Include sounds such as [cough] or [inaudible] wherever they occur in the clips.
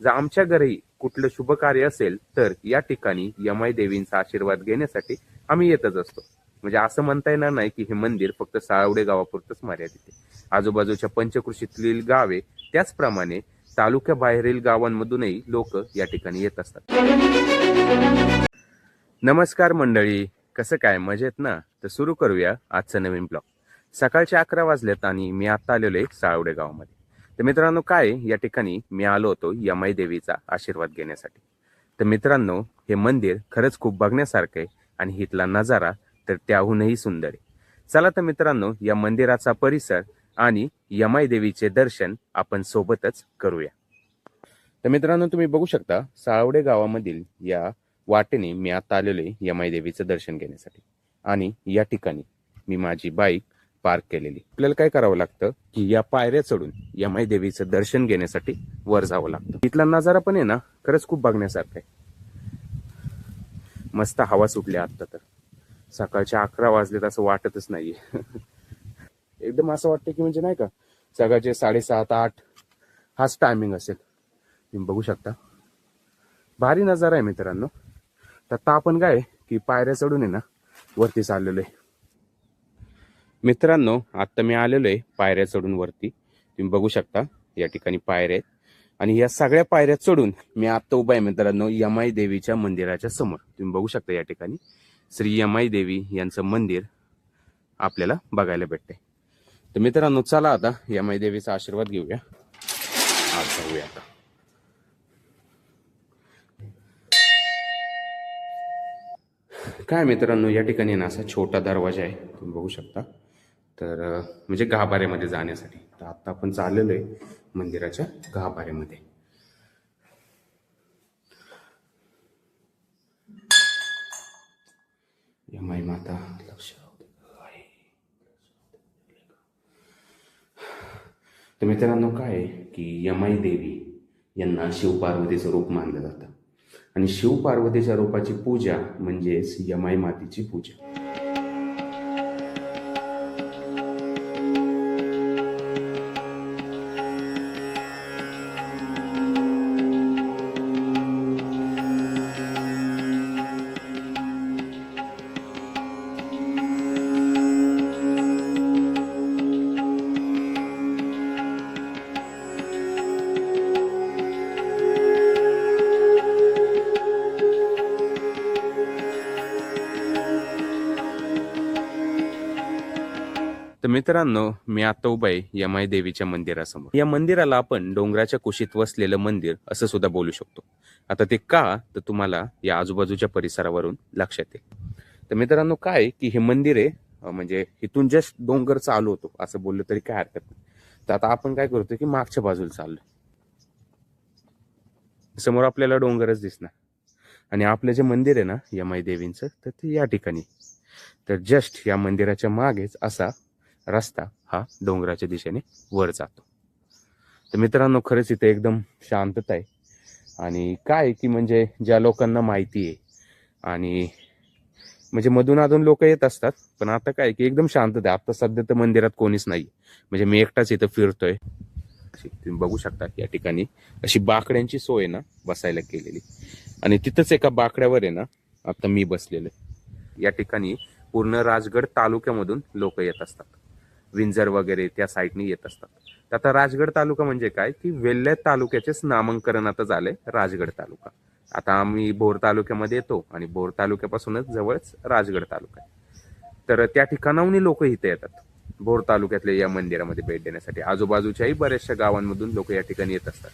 जर आमच्या घरी कुठलं शुभ कार्य असेल तर या ठिकाणी यमाई देवींचा आशीर्वाद घेण्यासाठी आम्ही येतच असतो. म्हणजे असं म्हणता येणार नाही की हे मंदिर फक्त साळवडे गावापुरतच मर्यादित आहे. आजूबाजूच्या पंचकृषीतील गावे त्याचप्रमाणे तालुक्याबाहेरील गावांमधूनही लोक या ठिकाणी येत असतात. नमस्कार मंडळी कसं काय? मजेत ना? तर सुरू करूया आजचं नवीन ब्लॉग. सकाळचे अकरा वाजलेत आणि मी आता आलेलो आहे साळवडे गावामध्ये. तर मित्रांनो काय या ठिकाणी मी आलो होतो यमाई देवीचा आशीर्वाद घेण्यासाठी. तर मित्रांनो हे मंदिर खरंच खूप बघण्यासारखं आहे आणि इथला नजारा तर त्याहूनही सुंदर आहे. चला तर मित्रांनो या मंदिराचा परिसर आणि यमाई देवीचे दर्शन आपण सोबतच करूया. तर मित्रांनो तुम्ही बघू शकता साळवडे गावामधील या वाटेने मी आता आलेलो आहे यमाई देवीचं दर्शन घेण्यासाठी. आणि या ठिकाणी मी माझी बाईक पार्क केलेली. आपल्याला काय करावं लागतं? की या पायऱ्या चढून यमाई देवीचं दर्शन घेण्यासाठी वर जावं लागतं. इथला नजारा पण आहे ना खरंच खूप बघण्यासारखा आहे. मस्त हवा सुटली आता तर. सकाळच्या अकरा वाजलेत असं वाटतच नाहीये. [laughs] एकदम असं वाटतं की म्हणजे नाही का सकाळचे साडेसात आठ हाच टायमिंग असेल. तुम्ही बघू शकता. भारी नजारा आहे मित्रांनो. तर आपण काय की पायऱ्या चढून आहे ना वरती चाललेलो आहे. मित्रांनो आत्ता मी आलेलो आहे पायऱ्या चढून वरती. तुम्ही बघू शकता या ठिकाणी पायऱ्या आहेत. आणि या सगळ्या पायऱ्या चढून मी आत्ता उभा आहे मित्रांनो यमाई देवीच्या मंदिराच्या समोर. तुम्ही बघू शकता या ठिकाणी श्री यमाई देवी यांचं मंदिर आपल्याला बघायला भेटते तर मित्रांनो चला आता यमाई देवीचा आशीर्वाद घेऊया. आज जाऊया आता. काय मित्रांनो या ठिकाणी ना असा छोटा दरवाजा आहे. तुम्ही बघू शकता. तर म्हणजे गाभाऱ्यामध्ये जाण्यासाठी. तर आता आपण चाललेलो आहे मंदिराच्या गाभाऱ्यामध्ये. यमाई माता लक्ष आहे. तर मित्रांनो काय आहे की यमाई देवी यांना शिवपार्वतीचं रूप मानलं जातं. आणि शिवपार्वतीच्या रूपाची पूजा म्हणजेच यमाई मातेची पूजा. तर मित्रांनो मी आता उभा आहे यमाई देवीच्या मंदिरासमोर. या मंदिराला आपण डोंगराच्या कुशीत वसलेलं मंदिर असं सुद्धा बोलू शकतो. आता ते का? तर तुम्हाला या आजूबाजूच्या परिसरावरून लक्षात येईल. तर मित्रांनो काय की हे मंदिर आहे म्हणजे इथून जस्ट डोंगर चालू होतो असं बोललं तरी काय हरकत नाही. तर आता आपण काय करतो की मागच्या बाजूला चाललो समोर आपल्याला डोंगरच दिसणार. आणि आपलं जे मंदिर आहे ना यमाई देवींचं तर ते या ठिकाणी. तर जस्ट या मंदिराच्या मागेच असा रस्ता हा डोंगराच्या दिशेने वर जातो. तर मित्रांनो खरंच इथे एकदम शांतता आहे. आणि काय आहे की म्हणजे ज्या लोकांना माहिती आहे आणि म्हणजे मधून अधून लोक येत असतात पण आता काय आहे की एकदम शांतता आहे. आता सध्या तर मंदिरात कोणीच नाही म्हणजे मी एकटाच इथं फिरतोय. तुम्ही बघू शकता या ठिकाणी अशी बाकड्यांची सोय आहे ना बसायला केलेली. आणि तिथंच एका बाकड्यावर आहे ना आता मी बसलेलो आहे या ठिकाणी पूर्ण राजगड तालुक्यामधून लोक येत असतात. विंजर वगैरे त्या साईडने येत असतात. तर आता राजगड तालुका म्हणजे काय? की वेल्हे तालुक्याचेच नामांकन आता झाले राजगड तालुका. आता आम्ही भोर तालुक्यामध्ये येतो आणि भोर तालुक्यापासूनच जवळच राजगड तालुका आहे. तर त्या ठिकाणाहून लोक इथे येतात. भोर तालुक्यातल्या या मंदिरामध्ये भेट देण्यासाठी. आजूबाजूच्याही बऱ्याचशा गावांमधून लोक या ठिकाणी येत असतात.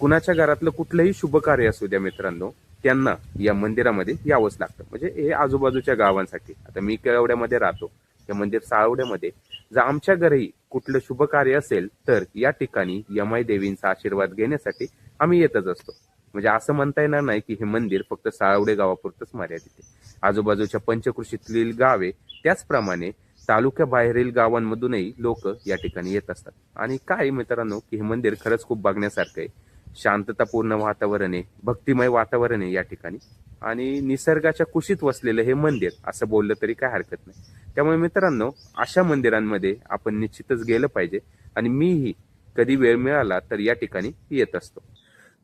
कुणाच्या घरातलं कुठलंही शुभ कार्य असू द्या मित्रांनो त्यांना या मंदिरामध्ये यावंच लागतं. म्हणजे हे आजूबाजूच्या गावांसाठी. आता मी केळवड्यामध्ये राहतो. या मंदिर साळवड्यामध्ये जर आमच्या घरी कुठलं शुभ कार्य असेल तर या ठिकाणी यमाई देवींचा आशीर्वाद घेण्यासाठी आम्ही येतच असतो. म्हणजे असं म्हणता येणार नाही की हे मंदिर फक्त साळवडे गावापुरतच मर्यादित आहे. आजूबाजूच्या पंचकृषीतील गावे त्याचप्रमाणे तालुक्याबाहेरील गावांमधूनही लोक या ठिकाणी येत असतात. आणि काय मित्रांनो की हे मंदिर खरंच खूप बघण्यासारखं आहे. शांततापूर्ण वातावरण आहे भक्तिमय वातावरण आहे या ठिकाणी. आणि निसर्गाच्या कुशीत वसलेलं हे मंदिर असं बोललं तरी काय हरकत नाही. त्यामुळे मित्रांनो अशा मंदिरांमध्ये आपण निश्चितच गेलं पाहिजे आणि मीही कधी वेळ मिळाला तर या ठिकाणी येत असतो.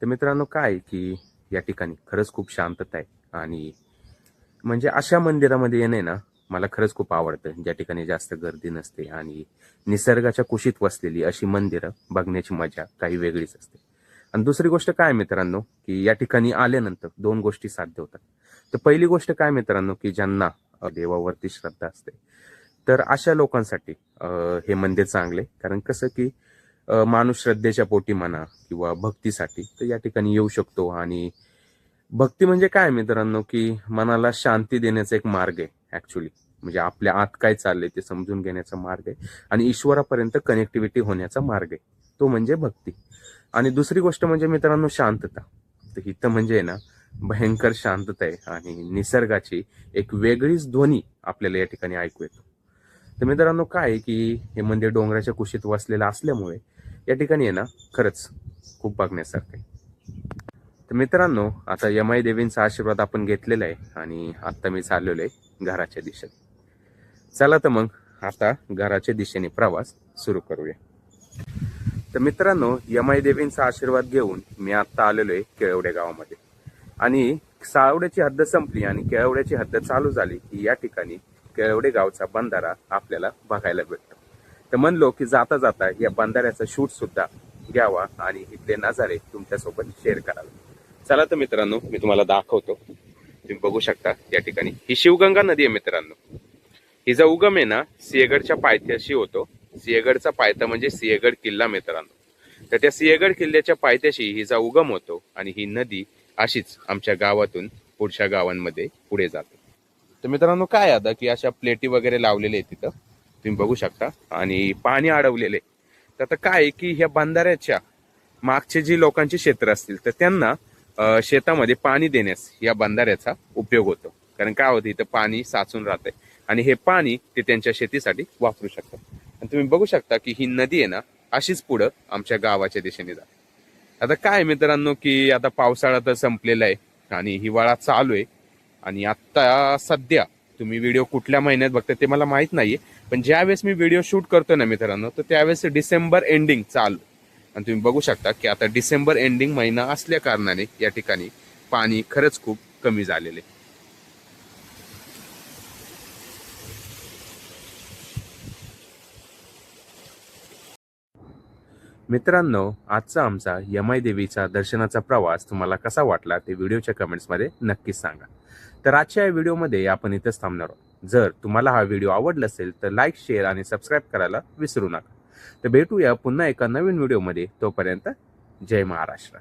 तर मित्रांनो काय आहे की या ठिकाणी खरंच खूप शांतता आहे. आणि म्हणजे अशा मंदिरामध्ये येणे ना मला खरंच खूप आवडतं. ज्या ठिकाणी जास्त गर्दी नसते आणि निसर्गाच्या कुशीत वसलेली अशी मंदिरं बघण्याची मजा काही वेगळीच असते. आणि दुसरी गोष्ट काय मित्रांनो की या ठिकाणी आल्यानंतर दोन गोष्टी साध्य होतात. तर पहिली गोष्ट काय मित्रांनो की ज्यांना देवावरती श्रद्धा असते. तर अशा लोकांसाठी हे मंदिर चांगले. कारण कसं की माणूस श्रद्धेच्या पोटी म्हणा किंवा भक्तीसाठी तर या ठिकाणी येऊ शकतो. आणि भक्ती म्हणजे काय मित्रांनो की मनाला शांती देण्याचा एक मार्ग आहे ऍक्च्युली म्हणजे आपल्या आत काय चाललंय ते समजून घेण्याचा मार्ग आहे आणि ईश्वरापर्यंत कनेक्टिव्हिटी होण्याचा मार्ग आहे. तो म्हणजे भक्ती. आणि दुसरी गोष्ट म्हणजे मित्रांनो शांतता. तर इथं म्हणजे आहे ना भयंकर शांतता आहे आणि निसर्गाची एक वेगळीच ध्वनी आपल्याला या ठिकाणी ऐकू येतो. तर मित्रांनो काय की हे मंदिर डोंगराच्या कुशीत वसलेलं असल्यामुळे या ठिकाणी आहे ना खरंच खूप बघण्यासारखं आहे. तर मित्रांनो आता यमाई देवींचा आशीर्वाद आपण घेतलेला आहे आणि आत्ता मी चाललेलो आहे घराच्या दिशेने. चला तर मग आता घराच्या दिशेने प्रवास सुरू करूया. तर मित्रांनो यमाई देवींचा आशीर्वाद घेऊन मी आत्ता आलेलो आहे केळवडे गावामध्ये. आणि सावड्याची हद्द संपली आणि केळवड्याची हद्द चालू झाली की या ठिकाणी केळवडे गावचा बंधारा आपल्याला बघायला भेटतो. तर म्हणलो की जाता जाता या बंधाऱ्याचा शूट सुद्धा घ्यावा आणि इथले नजारे तुमच्यासोबत शेअर करावे. चला तर मित्रांनो मी तुम्हाला दाखवतो. तुम्ही बघू शकता या ठिकाणी. ही शिवगंगा नदी आहे मित्रांनो. हिचा उगम आहे ना सिंहगडच्या पायथ्याशी होतो. सिंहगडचा पायथा म्हणजे सिंहगड किल्ला मित्रांनो. तर त्या सिंहगड किल्ल्याच्या पायथ्याशी हिचा उगम होतो आणि ही नदी अशीच आमच्या गावातून पुढच्या गावांमध्ये पुढे जाते. तर मित्रांनो काय आता की अशा प्लेटी वगैरे लावलेले आहेत तिथं? तुम्ही बघू शकता. आणि पाणी अडवलेले तर आता काय आहे की ह्या बंधाऱ्याच्या मागचे जी लोकांची क्षेत्र असतील तर त्यांना शेतामध्ये पाणी देण्यास या बंधाऱ्याचा उपयोग होतो. कारण काय होतं इथं पाणी साचून राहतंय. आणि हे पाणी ते त्यांच्या शेतीसाठी वापरू शकतात. तुम्ही बघू शकता की ही नदी आहे ना अशीच पुढं आमच्या गावाच्या दिशेने जाते. आता काय मित्रांनो की आता पावसाळा तर संपलेला आहे आणि हिवाळा चालू आहे. आणि आत्ता सध्या तुम्ही व्हिडिओ कुठल्या महिन्यात बघता ते मला माहीत नाहीये. पण ज्यावेळेस मी व्हिडिओ शूट करतो ना मित्रांनो तर त्यावेळेस डिसेंबर एंडिंग चालू आणि तुम्ही बघू शकता की आता डिसेंबर एंडिंग महिना असल्या कारणाने या ठिकाणी पाणी खरंच खूप कमी झालेले मित्रांनो आजचा आमचा यमाई देवीचा दर्शनाचा प्रवास तुम्हाला कसा वाटला ते व्हिडिओच्या कमेंट्समध्ये नक्कीच सांगा. तर आजच्या या व्हिडिओमध्ये आपण इथंच थांबणार आहोत. जर तुम्हाला हा व्हिडिओ आवडला असेल तर लाईक शेअर आणि सबस्क्राईब करायला विसरू नका. तर भेटूया पुन्हा एका नवीन व्हिडिओमध्ये. तोपर्यंत जय महाराष्ट्र.